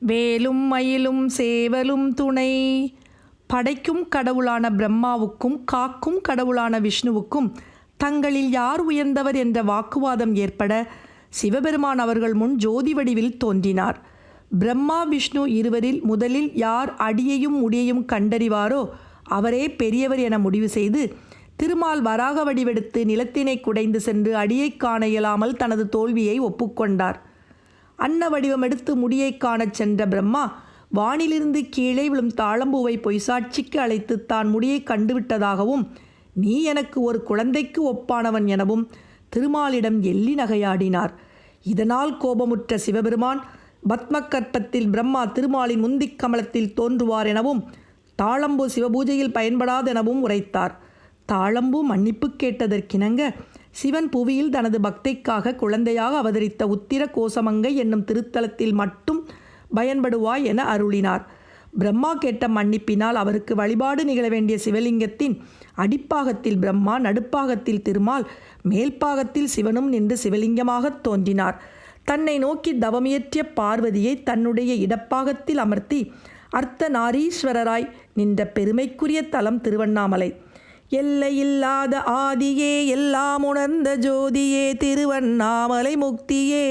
வேலும் மயிலும் சேவலும் துணை. படைக்கும் கடவுளான பிரம்மாவுக்கும் காக்கும் கடவுளான விஷ்ணுவுக்கும் தங்களில் யார் உயர்ந்தவர் என்ற வாக்குவாதம் ஏற்பட சிவபெருமான் அவர்கள் முன் ஜோதி வடிவில் தோன்றினார். பிரம்மா விஷ்ணு இருவரில் முதலில் யார் அடியையும் முடியையும் கண்டறிவாரோ அவரே பெரியவர் என முடிவு செய்து திருமால் வராக வடிவெடுத்து நிலத்தினை குடைந்து சென்று அடியைக் காண இயலாமல் தனது தோல்வியை ஒப்புக்கொண்டார். அன்ன வடிவம் எடுத்து முடியைக் காணச் சென்ற பிரம்மா வானிலிருந்து கீழே விழும் தாளம்பூவை பொய்சாட்சிக்கு அழைத்து தான் முடியை கண்டுவிட்டதாகவும் நீ எனக்கு ஒரு குழந்தைக்கு ஒப்பானவன் எனவும் திருமாலிடம் எள்ளி நகையாடினார். இதனால் கோபமுற்ற சிவபெருமான் பத்மக்கற்பத்தில் பிரம்மா திருமாலின் முந்திக் கமலத்தில் தோன்றுவார் எனவும் தாளம்பு சிவபூஜையில் பயன்படாதெனவும் உரைத்தார். தாளம்பு மன்னிப்பு கேட்டதற்கிணங்க சிவன் புவியில் தனது பக்தைக்காக குழந்தையாக அவதரித்த உத்திர கோசமங்கை என்னும் திருத்தலத்தில் மட்டும் பயன்படுவாய் என அருளினார். பிரம்மா கேட்ட மன்னிப்பினால் அவருக்கு வழிபாடு நிகழ வேண்டிய சிவலிங்கத்தின் அடிப்பாகத்தில் பிரம்மா நடுப்பாகத்தில் திருமால் மேல்பாகத்தில் சிவனும் நின்று சிவலிங்கமாகத் தோன்றினார். தன்னை நோக்கி தவமியற்றிய பார்வதியை தன்னுடைய இடப்பாகத்தில் அமர்த்தி அர்த்த நாரீஸ்வரராய் நின்ற பெருமைக்குரிய தலம் திருவண்ணாமலை. எல்லையில்லாத ஆதியே எல்லாம் உணர்ந்த ஜோதியே திருவண்ணாமலை முக்தியே.